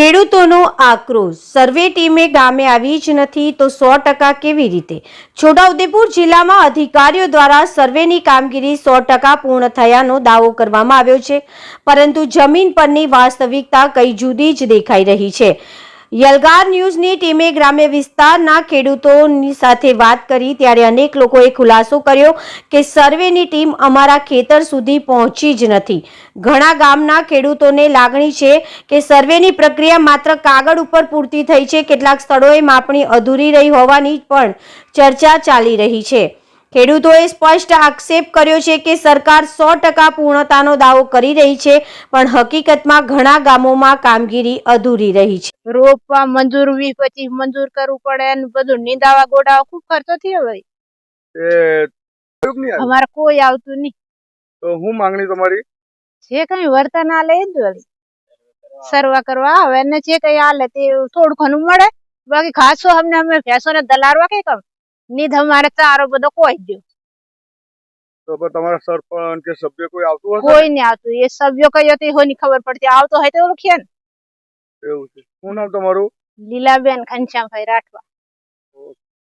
ખેડૂતોનો આક્રોશ. સર્વે ટીમે ગામે આવી જ નથી તો સો ટકા કેવી રીતે? છોટાઉદેપુર જિલ્લામાં અધિકારીઓ દ્વારા સર્વેની કામગીરી સો ટકા પૂર્ણ થયાનો દાવો કરવામાં આવ્યો છે. પરંતુ જમીન પરની વાસ્તવિકતા કઈ જુદી જ દેખાઈ રહી છે. યલગાર ન્યૂઝની ટીમે ગ્રામ્ય વિસ્તારના ખેડૂતોની સાથે વાત કરી, ત્યારે અનેક લોકોએ ખુલાસો કર્યો કે સર્વેની ટીમ અમારા ખેતર સુધી પહોંચી જ નથી. ઘણા ગામના ખેડૂતોને લાગણી છે કે સર્વેની પ્રક્રિયા માત્ર કાગળ ઉપર પૂરતી થઈ છે, કેટલાક સ્થળોએ માપણી અધૂરી રહી હોવાની પણ ચર્ચા ચાલી રહી છે. ખેડૂતોએ સ્પષ્ટ આક્ષેપ કર્યો છે કે સરકાર સો ટકા પૂર્ણતાનો દાવો કરી રહી છે પણ હકીકતમાં ઘણા ગામોમાં કામગીરી અધૂરી રહી છે. રોપવા મંજૂર વીસ પચીસ મંજૂર કરવું પડે અને બધું નીંદાવા ગોડાવા ખૂબ ખર્ચો થયો ભાઈ? અમારે કોઈ આવતું નહીં. તો હું માંગણી તમારી? જે કઈ વર્તન આલે એ જ સરવા કરવા આવે ને જે કઈ આલે તે થોડું ઘણું મળે. બાકી ખાસો અમને અમે ભેંસો ને દલારવા કઈ કમ નીધ અમારે ચારો બધો કોઈ દો તો તમારા સરપંચ કે સભ્ય કોઈ આવતું હશે કોઈ નહીં આવતું. એ સભ્યો કયો તો હોની ખબર પડતી. આવતો હોય તો ઓળખીએ ને. એવું છે. શું નામ તમારું? લીલાબેન ઘનશ્યામભાઈ રાઠવા.